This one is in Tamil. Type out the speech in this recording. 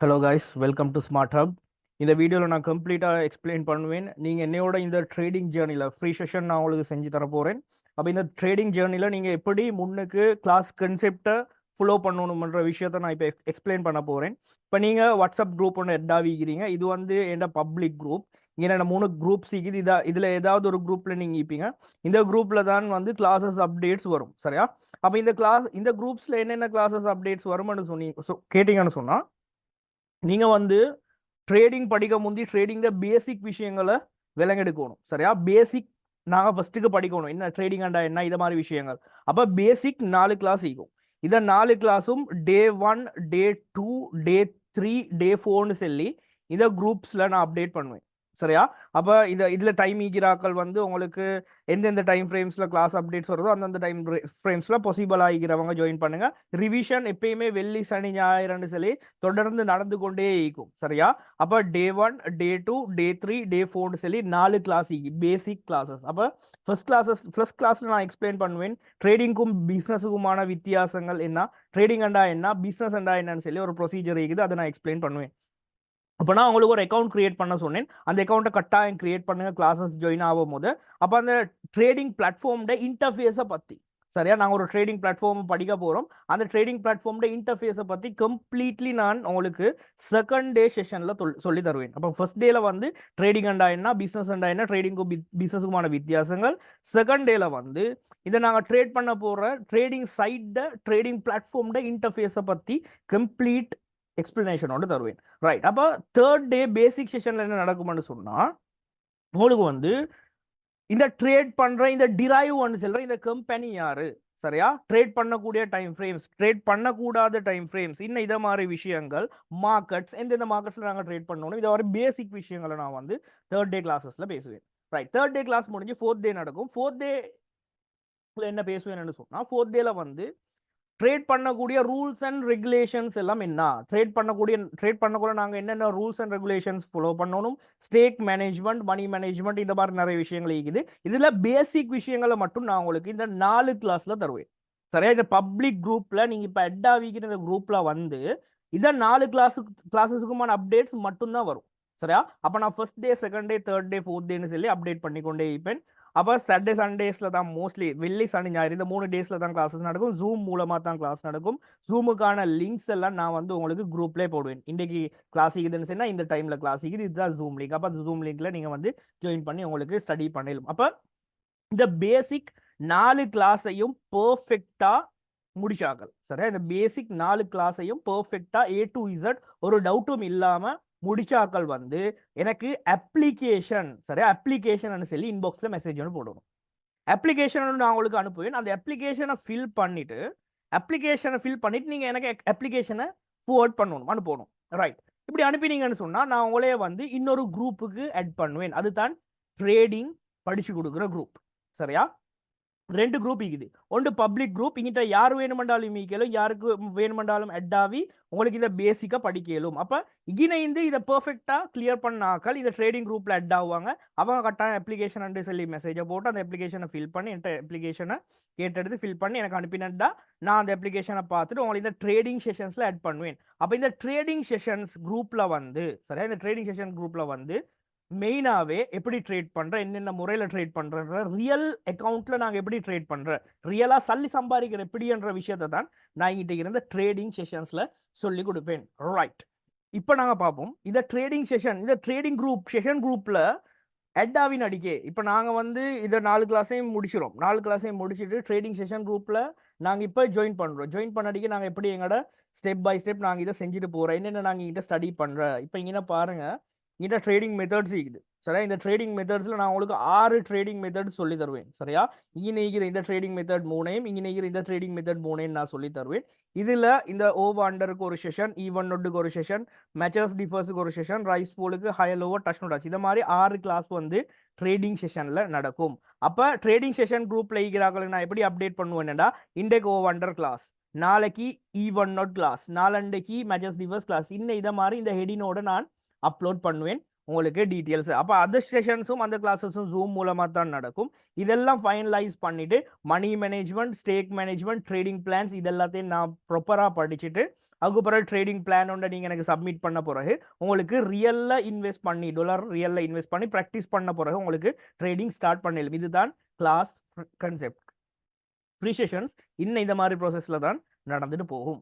Hello guys welcome to smart hub இந்த வீடியோவில் நான் கம்ப்ளீட்டாக எக்ஸ்பிளைன் பண்ணுவேன். நீங்கள் என்னையோட இந்த ட்ரேடிங் ஜேர்னியில் ஃப்ரீ செஷன் நான் உங்களுக்கு செஞ்சு தர போகிறேன் அப்போ இந்த ட்ரேடிங் ஜேர்னியில் நீங்கள் எப்படி முன்னுக்கு கிளாஸ் கன்செப்டை ஃபாலோ பண்ணணுமன்ற விஷயத்த நான் இப்போ எக்ஸ்பிளைன் பண்ண போகிறேன் இப்போ நீங்கள் வாட்ஸ்அப் குரூப் ஒன்று எட் ஆகிக்கிறீங்க. இது வந்து என்ன பப்ளிக் குரூப் இங்கே மூணு குரூப்ஸ் இருக்குது. இதா இதில் ஏதாவது ஒரு குரூப்பில் நீங்கள் இருப்பீங்க. இந்த குரூப்பில் தான் வந்து கிளாஸஸ் அப்டேட்ஸ் வரும். சரியா? அப்போ இந்த கிளாஸ் இந்த குரூப்ஸில் என்னென்ன கிளாஸஸ் அப்டேட்ஸ் வரும்னு சொன்னீங்க சொ- சொன்னால் நீங்கள் வந்து ட்ரேடிங் படிக்க முந்தி ட்ரேடிங்கில் பேசிக் விஷயங்களை விலங்கெடுக்கணும். சரியா? பேசிக் நாங்கள் ஃபஸ்ட்டுக்கு படிக்கணும். என்ன ட்ரேடிங் அண்டா என்ன இது மாதிரி விஷயங்கள். அப்போ பேசிக் நாலு கிளாஸ் இருக்கும். இதை நாலு கிளாஸும் day one day two day three day ஃபோர்னு சொல்லி இந்த குரூப்ஸில் நான் அப்டேட் பண்ணுவேன். சரியா? அப்போ இதை இதில் டைம் ஈகிராக்கள் வந்து உங்களுக்கு எந்தெந்த டைம் ஃப்ரேம்ஸில் கிளாஸ் அப்டேட்ஸ் வருதோ அந்தந்த டைம் ஃப்ரேம்ஸில் பாசிபிள் ஆகிக்கிறவங்க ஜாயின் பண்ணுங்க. ரிவிஷன் எப்பயுமே வெள்ளி சனி ஞாயிறுன்னு சொல்லி தொடர்ந்து நடந்து கொண்டே இருக்கும் சரியா? அப்போ day one day two day three day ஃபோர்னு சொல்லி நாலு கிளாஸ் பேசிக் கிளாஸஸ் அப்போ ஃபர்ஸ்ட் கிளாஸஸ் ஃபர்ஸ்ட் கிளாஸில் நான் எக்ஸ்பிளைன் பண்ணுவேன். ட்ரேடிங்க்கும் பிஸ்னஸுக்குமான வித்தியாசங்கள் என்ன? ட்ரேடிங் அண்டா என்ன? பிஸ்னஸ் அண்டா என்னன்னு சொல்லி ஒரு ப்ரொசீஜர் இருக்குது அதை நான் எக்ஸ்பிளைன் பண்ணுவேன். அப்போ நான் உங்களுக்கு ஒரு அக்கௌண்ட் கிரியேட் பண்ண சொன்னேன். அந்த அக்கௌண்ட்டை கட்டாயம் கிரியேட் பண்ணுங்க. கிளாஸஸ் ஜாயின் ஆகும் போது. அப்போ அந்த ட்ரேடிங் பிளாட்ஃபார்ம்ட இன்டர்ஃபேஸை பற்றி சரியா? நாங்கள் ஒரு ட்ரேடிங் பிளாட்ஃபார்ம் படிக்க போகிறோம் அந்த ட்ரேடிங் பிளாட்ஃபார்ம்ட இன்டர்ஃபேஸை பற்றி கம்ப்ளீட்லி நான் உங்களுக்கு செகண்ட் டே செஷனில் சொல்லி தருவேன். அப்போ ஃபர்ஸ்ட் டேல வந்து ட்ரேடிங் அண்டா என்ன? பிஸ்னஸ் அண்டா என்ன? ட்ரேடிங்கும் பிஸ்னஸுக்குமான வித்தியாசங்கள். செகண்ட் டேல வந்து இதை நாங்கள் ட்ரேட் பண்ண போகிற ட்ரேடிங் சைட்ட ட்ரேடிங் பிளாட்ஃபார்ம்ட இன்டர்ஃபேஸை பற்றி கம்ப்ளீட் எக்ஸ்பிளனேஷனோட தருவேன். ரைட் அப்போ தேர்ட் டே பேசிக் செஷனில் என்ன நடக்கும்னு சொன்னால் உங்களுக்கு வந்து இந்த ட்ரேட் பண்ணுற இந்த டிரைவ் ஒன்று சொல்கிற இந்த கம்பெனி யாரு? சரியா? ட்ரேட் பண்ணக்கூடிய டைம் ஃப்ரேம்ஸ் ட்ரேட் பண்ணக்கூடாத டைம் ஃப்ரேம்ஸ் இன்னும் இதை மாதிரி விஷயங்கள் மார்க்கெட்ஸ் எந்தெந்த மார்க்கெட்ஸில் நாங்கள் ட்ரேட் பண்ணணும் இதை மாதிரி பேசிக் விஷயங்களை நான் வந்து தேர்ட் டே கிளாஸஸில் பேசுவேன். ரைட் தேர்ட் டே கிளாஸ் முடிஞ்சு ஃபோர்த் டே நடக்கும். ஃபோர்த் டே என்ன பேசுவேன்னு சொன்னால் ஃபோர்த் டேல வந்து ட்ரேட் பண்ணக்கூடிய ரூல்ஸ் அண்ட் ரெகுலேஷன்ஸ் எல்லாம் என்ன? ட்ரேட் பண்ணக்கூடிய ட்ரேட் பண்ணக்குள்ள நாங்கள் என்னென்ன ரூல்ஸ் அண்ட் ரெகுலேஷன்ஸ் ஃபாலோ பண்ணணும்? ஸ்டேக் மேனேஜ்மெண்ட் மணி மேனேஜ்மெண்ட் இந்த மாதிரி நிறைய விஷயங்கள் இருக்குது. இதில் பேசிக் விஷயங்களை மட்டும் நான் உங்களுக்கு இந்த நாலு கிளாஸில் தருவேன். சரியா? இந்த பப்ளிக் குரூப்பில் நீங்கள் இப்போ எட்டா வீக்கிற இந்த குரூப்பில் வந்து இதை நாலு கிளாஸுக்கு கிளாஸஸுக்குமான அப்டேட்ஸ் மட்டும்தான் வரும். சரியா? அப்போ நான் first day second day third day fourth டேன்னு சொல்லி அப்டேட் பண்ணிக்கொண்டே இருப்பேன். அப்போ சாட்டர்டே சண்டேஸில் தான் மோஸ்ட்லி வெள்ளி சனி ஞாயிறு இந்த மூணு டேஸில் தான் கிளாஸஸ் நடக்கும். ஜூம் மூலமாக தான் கிளாஸ் நடக்கும். ஜூமுக்கான லிங்க்ஸ் எல்லாம் நான் வந்து உங்களுக்கு குரூப்லேயே போடுவேன். இன்றைக்கி கிளாஸ் இருக்குதுன்னு சொன்னால் இந்த டைமில் கிளாஸ் இருக்குது இதுதான் ஜூம் லிங்க் அப்போ அந்த ஜூம் லிங்க்கில் நீங்கள் வந்து ஜாயின் பண்ணி உங்களுக்கு ஸ்டடி பண்ணிடலாம். அப்போ இந்த பேசிக் நாலு கிளாஸையும் பர்ஃபெக்டாக முடிச்சாக்கள் சரியா? இந்த பேசிக் நாலு கிளாஸையும் பர்ஃபெக்டாக ஏ டு இசட் ஒரு டவுட்டும் இல்லாமல் முடிச்சாக்கள் வந்து எனக்கு அப்ளிகேஷன் சரியா அப்ளிகேஷன் சொல்லி இன்பாக்ஸில் மெசேஜ் ஒன்று போடணும். அப்ளிகேஷன் நான் உங்களுக்கு அனுப்புவேன். அந்த அப்ளிகேஷனை ஃபில் பண்ணிட்டு அப்ளிகேஷனை ஃபில் பண்ணிட்டு நீங்கள் எனக்கு அப்ளிகேஷனை ஃபோர்ட் பண்ணணும் அனுப்பணும். ரைட் இப்படி அனுப்பினீங்கன்னு சொன்னால் நான் உங்களே வந்து இன்னொரு குரூப்புக்கு ஆட் பண்ணுவேன். அதுதான் ட்ரேடிங் படிச்சு கொடுக்குற குரூப் சரியா? ரெண்டு குரூப் இருக்குது. ஒன்று பப்ளிக் குரூப் இங்கிட்ட யார் வேணுமெண்டாலும் மீக்கலும் யாருக்கு வேணுமெண்டாலும் அட்டாவி உங்களுக்கு இதை பேசிக்காக படிக்கலும். அப்போ இகினைந்து இதை பர்ஃபெக்டாக கிளியர் பண்ணாக்கள் இந்த ட்ரேடிங் குரூப்பில் அட் ஆகுவாங்க. அவங்க கட்டாயம் அப்ளிகேஷன் சொல்லி மெசேஜை போட்டு அந்த அப்ளிகேஷனை ஃபில் பண்ணி என்கிட்ட அப்ளிகேஷனை கேட்டெடுத்து ஃபில் பண்ணி எனக்கு அனுப்பினட்டா நான் அந்த அப்ளிகேஷனை பார்த்துட்டு உங்களுக்கு இந்த ட்ரேடிங் செஷன்ஸில் ஆட் பண்ணுவேன். அப்போ இந்த ட்ரேடிங் செஷன்ஸ் குரூப்பில் வந்து சரியா? இந்த ட்ரேடிங் செஷன் குரூப்பில் வந்து மெயினாகவே எப்படி ட்ரேட் பண்ணுறேன் என்னென்ன முறையில் ட்ரேட் பண்ணுறேன்ற ரியல் அக்கௌண்ட்டில் நாங்கள் எப்படி ட்ரேட் பண்ணுறேன் ரியலாக சல்லி சம்பாதிக்கிற எப்படின்ற விஷயத்தை தான் நான் இங்கிட்ட இருந்த ட்ரேடிங் செஷன்ஸில் சொல்லி கொடுப்பேன். ரைட் இப்போ நாங்கள் பார்ப்போம். இந்த ட்ரேடிங் செஷன் இந்த ட்ரேடிங் குரூப் செஷன் குரூப்பில் அட்டாவின் அடிக்கே இப்போ நாங்கள் வந்து இதை நாலு கிளாஸையும் முடிச்சிடும் நாலு கிளாஸையும் முடிச்சுட்டு ட்ரேடிங் செஷன் குரூப்பில் நாங்கள் இப்போ ஜாயின் பண்ணுறோம் ஜாயின் பண்ண அடிக்க நாங்கள் எப்படி எங்களோட ஸ்டெப் பை ஸ்டெப் நாங்கள் இதை செஞ்சுட்டு போகிறோம் என்னென்ன நாங்கள் இதை ஸ்டடி பண்ணுறோம் இப்போ இங்கே பாருங்கள் இங்கிட்ட ட்ரேடிங் மெத்தட்ஸ் இருக்குது. சரியா? இந்த ட்ரேடிங் மெத்தட்ஸில் நான் உங்களுக்கு ஆறு ட்ரேடிங் மெத்தட் சொல்லி தருவேன். சரியா? இங்கே நெய்கிற இந்த ட்ரேடிங் மெத்தட் மூணையும் இங்கே நெய்கிற இந்த ட்ரேடிங் மெத்தட் மூணையும் நான் சொல்லி தருவேன். இதில் இந்த ஓவர் அண்டருக்கு ஒரு செஷன் ஈவன் நொட்டுக்கு ஒரு செஷன் மேச்சர்ஸ் டிஃபர்ஸுக்கு ஒரு session rise போலுக்கு higher lower touch no touch இந்த மாதிரி ஆறு கிளாஸ் வந்து ட்ரேடிங் செஷனில் நடக்கும். அப்போ ட்ரேடிங் செஷன் குரூப்பில் இருக்கிறாங்களுக்கு நான் எப்படி அப்டேட் பண்ணுவேன்டா இண்டெக் ஓவர் அண்டர் கிளாஸ் நாளைக்கு ஈவன் நோட் கிளாஸ் நாலண்டைக்கு மேச்சர்ஸ் டிஃபர்ஸ் கிளாஸ் இன்னும் இதை மாதிரி இந்த ஹெடினோட நான் அப்லோட் பண்ணுவேன். உங்களுக்கு டீட்டெயில்ஸ் அப்போ அதர் செஷன்ஸும் அந்த கிளாஸஸும் ஜூம் மூலமாக தான் நடக்கும். இதெல்லாம் ஃபைனலைஸ் பண்ணிவிட்டு money management stake management trading plans இதெல்லாத்தையும் நான் ப்ராப்பராக படிச்சுட்டு அதுக்கப்புறம் ட்ரேடிங் பிளான் ஒன்று நீங்கள் எனக்கு சப்மிட் பண்ண பிறகு உங்களுக்கு ரியலில் இன்வெஸ்ட் பண்ணி டொலர் ரியலில் இன்வெஸ்ட் பண்ணி ப்ராக்டிஸ் பண்ண பிறகு உங்களுக்கு ட்ரேடிங் ஸ்டார்ட் பண்ணிடலாம். இதுதான் கிளாஸ் கன்செப்ட் ஃப்ரீ செஷன்ஸ் இன்னும் இந்த மாதிரி ப்ராசஸில் தான் நடந்துட்டு போகும்.